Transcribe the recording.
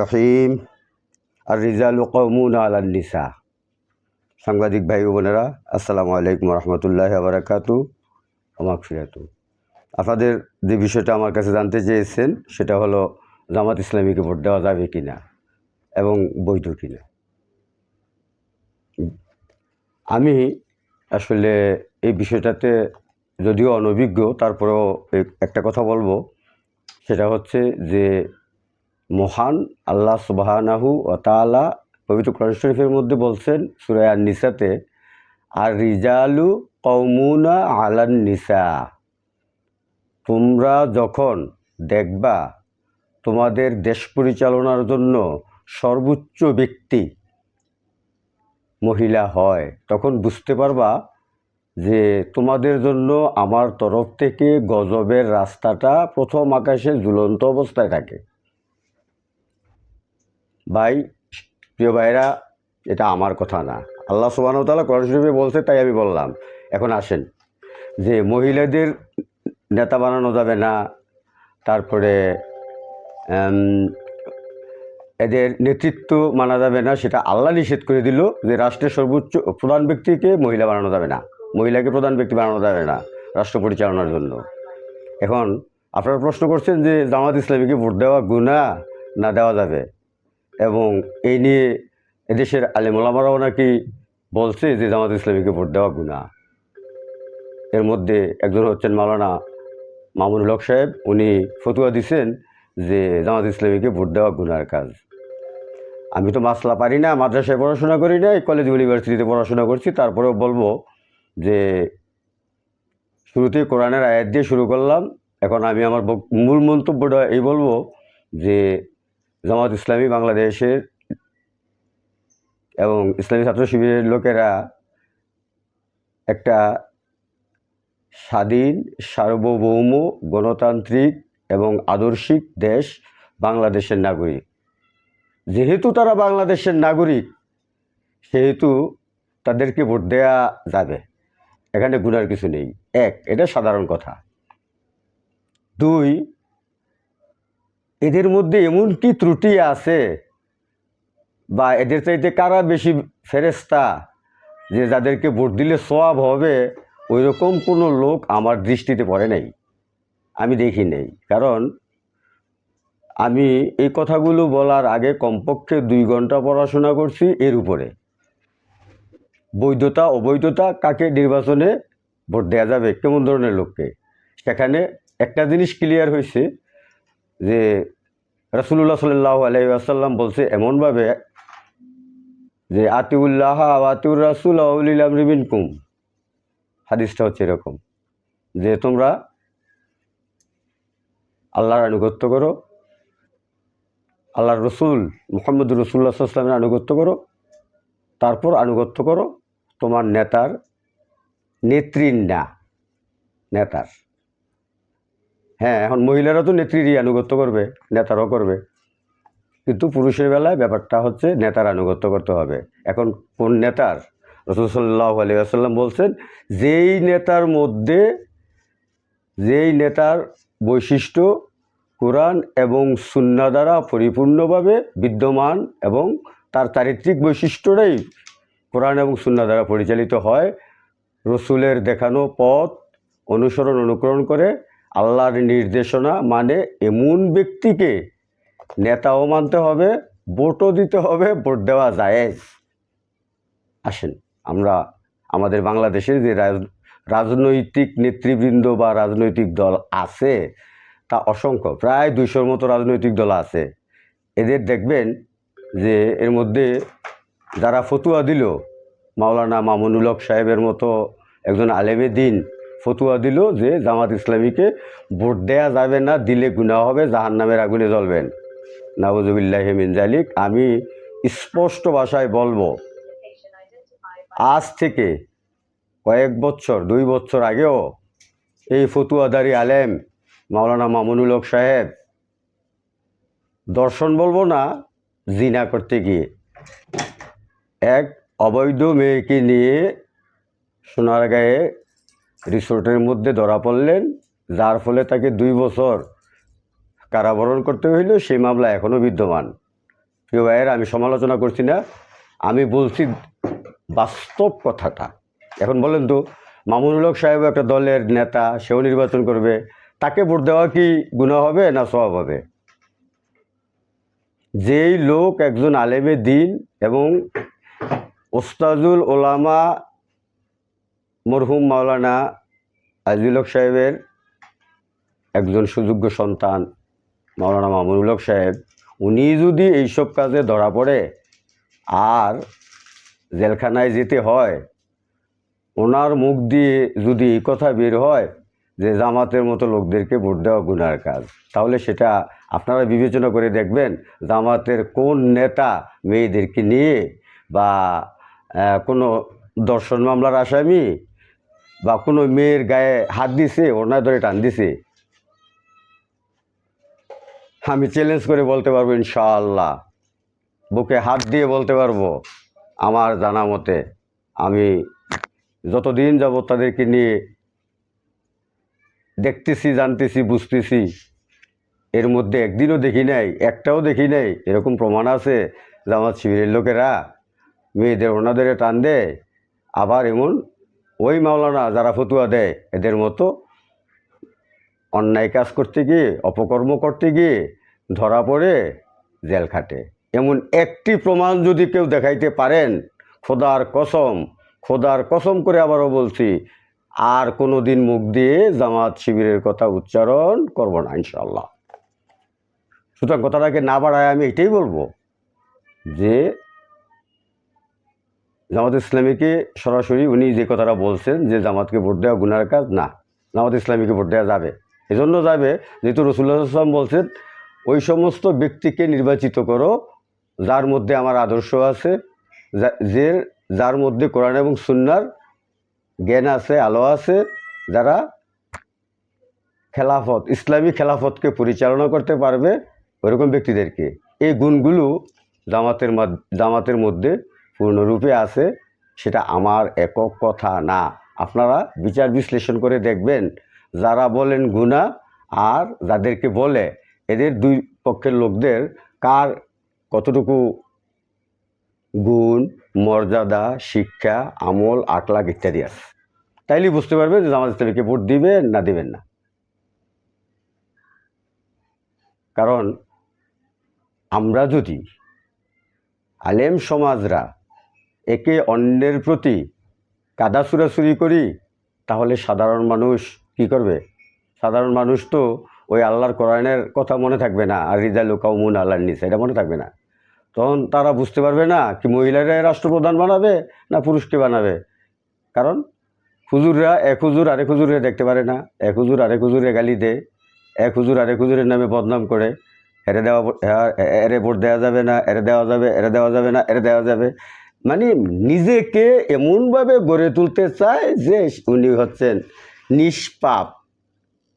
রহিম, আর রিজাল কৌমুন আলান নিসা। সাংবাদিক ভাই বোনেরা, আসসালামু আলাইকুম রহমতুল্লাহ আবরাকাতু আমাকফিরাতু আপনাদের যে বিষয়টা আমার কাছে জানতে চেয়েছেন, সেটা হলো, জামাত ইসলামীকে ভোট দেওয়া যাবে কি না এবং বৈধ কি না আমি আসলে এই বিষয়টাতে যদিও অনভিজ্ঞ, তারপরেও একটা কথা বলব। সেটা হচ্ছে যে মহান আল্লাহ সুবাহানাহু ও তাআলা পবিত্র কোরআন শরীফের মধ্যে বলছেন সুরায় আর নিসাতে আর রিজালু কৌমুনা আলান নিসা তোমরা যখন দেখবা তোমাদের দেশ পরিচালনার জন্য সর্বোচ্চ ব্যক্তি মহিলা হয়, তখন বুঝতে পারবা যে তোমাদের জন্য আমার তরফ থেকে গজবের রাস্তাটা প্রথম আকাশে ঝুলন্ত অবস্থায় থাকে। ভাই, প্রিয় ভাইরা এটা আমার কথা না। আল্লাহ সুবাহ তালা কোরআন শরীফে বলছে, তাই আমি বললাম। এখন আসেন। যে মহিলাদের নেতা বানানো যাবে না, তারপরে এদের নেতৃত্ব মানা যাবে না, সেটা আল্লাহ নিষেধ করে দিল যে রাষ্ট্রের সর্বোচ্চ প্রধান ব্যক্তিকে মহিলা বানানো যাবে না। মহিলাকে প্রধান ব্যক্তি বানানো যাবে না রাষ্ট্র পরিচালনার জন্য। এখন আপনারা প্রশ্ন করছেন যে জামাত ইসলামীকে ভোট দেওয়া গুণা না দেওয়া যাবে? এবং এই নিয়ে এদেশের আলেমোলামারাও নাকি বলছে যে জামাত ইসলামীকে ভোট দেওয়া গুণা এর মধ্যে একজন হচ্ছেন মাওলানা মামুনুল হক সাহেব, উনি ফতুয়া দিছেন যে জামাত ইসলামীকে ভোট দেওয়া গুনার কাজ। আমি তো মাসলা পারি না, মাদ্রাসায় পড়াশোনা করি না কলেজ ইউনিভার্সিটিতে পড়াশোনা করছি, তারপরেও বলব যে শুরুতেই কোরআনের আয়াত দিয়ে শুরু করলাম। এখন আমি আমার মূল মন্তব্যটা এই বলব যে জামাত ইসলামী বাংলাদেশের এবং ইসলামী ছাত্র শিবিরের লোকেরা একটা স্বাধীন, সার্বভৌম, গণতান্ত্রিক এবং আদর্শিক দেশ বাংলাদেশের নাগরিক। যেহেতু তারা বাংলাদেশের নাগরিক, সেহেতু তাদেরকে ভোট দেওয়া যাবে। এখানে গুণার কিছু নেই। এক, এটা সাধারণ কথা। দুই এদের মধ্যে এমন কি ত্রুটি আছে? বা এদের চাইতে কারা বেশি ফেরেস্তা যে যাদেরকে ভোট দিলে সোয়াব হবে ওই রকম কোনো লোক আমার দৃষ্টিতে পড়ে নাই। আমি দেখি নেই। কারণ আমি এই কথাগুলো বলার আগে কমপক্ষে দুই ঘণ্টা পড়াশোনা করছি এর উপরে। বৈধতা, অবৈধতা কাকে নির্বাচনে ভোট দেওয়া যাবে? কেমন ধরনের লোককে? সেখানে একটা জিনিস ক্লিয়ার হয়েছে যে রসুল্লাহ সাল্লাহ আলাই আসাল্লাম বলছে এমনভাবে যে আতিউল্লাহ আতিউর রাসুল আউলিল আমরিবিন কুম হাদিসটা হচ্ছে এরকম যে তোমরা আল্লাহর আনুগত্য করো, আল্লাহর রসুল মোহাম্মদ রসুল্লাহ সাল্লামের আনুগত্য করো, তারপর আনুগত্য করো, তোমার নেতার নেত্রীর না, নেতার। হ্যাঁ এখন মহিলারা তো নেত্রীরই আনুগত্য করবে, নেতারাও করবে। কিন্তু পুরুষের বেলায় ব্যাপারটা হচ্ছে নেতার আনুগত্য করতে হবে। এখন কোন নেতার? রসুল সাল্লাহ আলিয়াসাল্লাম বলছেন, যেই নেতার মধ্যে, যেই নেতার বৈশিষ্ট্য কোরআন এবং সুন্না দ্বারা পরিপূর্ণভাবে বিদ্যমান এবং তার চারিত্রিক বৈশিষ্ট্যটাই কোরআন এবং সুন্না দ্বারা পরিচালিত হয়, রসুলের দেখানো পথ অনুসরণ, অনুকরণ করে আল্লাহর নির্দেশনা মানে এমন ব্যক্তিকে নেতাও মানতে হবে, ভোটও দিতে হবে, ভোট দেওয়া জায়েজ। আসেন, আমরা আমাদের বাংলাদেশের যে রাজ- রাজনৈতিক নেতৃবৃন্দ বা রাজনৈতিক দল আছে, তা অসংখ্য, প্রায় দুইশোর মতো রাজনৈতিক দল আছে। এদের দেখবেন যে এর মধ্যে যারা ফতুয়া দিল, মাওলানা মামুনুল হক সাহেবের মতো একজন আলেমে দিন ফতুয়া দিল যে জামাত ইসলামীকে ভোট দেয়া যাবে না, দিলে গুণা হবে জাহান নামের আগুনে জ্বলবেন। নাবজুবিল্লাহ মিন জালিক আমি স্পষ্ট ভাষায় বলব, আজ থেকে কয়েক বছর, দুই বছর আগেও এই ফতুয়াদারি আলেম মাওলানা মামুনুল হক সাহেব দর্শন বলব না, জিনা করতে গিয়ে। এক অবৈধ মেয়েকে নিয়ে সোনারগাঁয়ে রিসোর্টের মধ্যে ধরা পড়লেন, যার ফলে তাকে দুই বছর কারাবরণ করতে হইল, সেই মামলা এখনও বিদ্যমান। প্রিয় ভাইয়েরা, আমি সমালোচনা করছি না, আমি বলছি বাস্তব কথাটা। এখন বলেন তো, মামুনুল সাহেব একটা দলের নেতা, সেও নির্বাচন করবে, তাকে ভোট দেওয়া কি গুণা হবে না সব হবে? যেই লোক একজন আলেমে দিন এবং ওস্তাজুল ওলামা মরহুম মাওলানা আজিল হক সাহেবের একজন সুযোগ্য সন্তান, মাওলানা মামুনুল হক সাহেব। উনি যদি এইসব কাজে ধরা পড়ে আর জেলখানায় যেতে হয়, ওনার মুখ দিয়ে যদি এই কথা বের হয় যে জামাতের মতো লোকদেরকে ভোট দেওয়া গুনার কাজ, তাহলে সেটা আপনারা বিবেচনা করে দেখবেন জামাতের কোন নেতা মেয়েদেরকে নিয়ে বা কোনো দর্শন মামলার আসামি বা কোনো মেয়ের গায়ে হাত দিছে ওনার ধরে টান দিছে, আমি চ্যালেঞ্জ করে বলতে পারব ইনশাআল্লাহ। বুকে হাত দিয়ে বলতে পারব, আমার জানা মতে আমি যতদিন যাব তাদেরকে নিয়ে দেখতেছি, জানতেছি, বুঝতেছি, এর মধ্যে একদিনও দেখি নাই, একটাও দেখি নাই, এরকম প্রমাণ আছে যে আমার শিবিরের লোকেরা, মেয়েদের ওনাদের টান দেয়, আবার এমন ওই মাওলানা যারা ফতুয়া দেয়, এদের মতো অন্যায় কাজ করতে গিয়ে, অপকর্ম করতে গিয়ে ধরা পড়ে জেল খাটে। এমন একটি প্রমাণ যদি কেউ দেখাইতে পারেন, খোদার কসম খোদার কসম করে আবারও বলছি, আর কোনো দিন মুখ দিয়ে জামাত শিবিরের কথা উচ্চারণ করব না ইনশাল্লাহ সুতরাং কথাটাকে না বাড়ায় আমি এটাই বলব যে জামাত ইসলামীকে সরাসরি উনি যে কথাটা বলছেন যে জামাতকে ভোট দেওয়া গুনার কাজ, না, জামাত ইসলামীকে ভোট দেওয়া যাবে। এজন্য যাবে, যেহেতু রসুল্লাহ আসলাম বলছেন, ওই সমস্ত ব্যক্তিকে নির্বাচিত করো, যার মধ্যে আমার আদর্শ আছে, যে যার মধ্যে কোরআন এবং সুন্নার জ্ঞান আছে, আলো আছে, যারা খেলাফত, ইসলামী খেলাফতকে পরিচালনা করতে পারবে, ওরকম ব্যক্তিদেরকে। এই গুণগুলো জামাতের জামাতের মধ্যে পূর্ণরূপে আছে, সেটা আমার একক কথা না। আপনারা বিচার বিশ্লেষণ করে দেখবেন, যারা বলেন গুণা আর যাদেরকে বলে, এদের দুই পক্ষের লোকদের কার কতটুকু গুণ, মর্যাদা, শিক্ষা, আমল, আখলাক ইত্যাদি আছে। তাইলেই বুঝতে পারবেন যে জামাত ইসলামীকে ভোট দিবেন না দিবেন না। কারণ আমরা যদি আলেম সমাজরা একে অন্যের প্রতি কাদা ছুড়াছুরি করি, তাহলে সাধারণ মানুষ কি করবে? সাধারণ মানুষ তো ওই আল্লাহর কোরআনের কথা মনে থাকবে না, আর রিজাল কাউমুন আল্লাহর নিচে এটা মনে থাকবে না। তখন তারা বুঝতে পারবে না কি মহিলারাই রাষ্ট্রপ্রধান বানাবে না পুরুষকে বানাবে। কারণ হুজুররা এক হুজুর আরেক হুজুরে দেখতে পারে না। এক হুজুর আরেক হুজুরে গালি দেয়। এক হুজুর আরেক হুজুরের নামে বদনাম করে। এরে দেওয়া, এরে ভোট দেওয়া যাবে না, এরে দেওয়া যাবে, এরে দেওয়া যাবে না, এরে দেওয়া যাবে। মানে নিজেকে এমনভাবে গড়ে তুলতে চায় যে উনি হচ্ছেন নিষ্পাপ।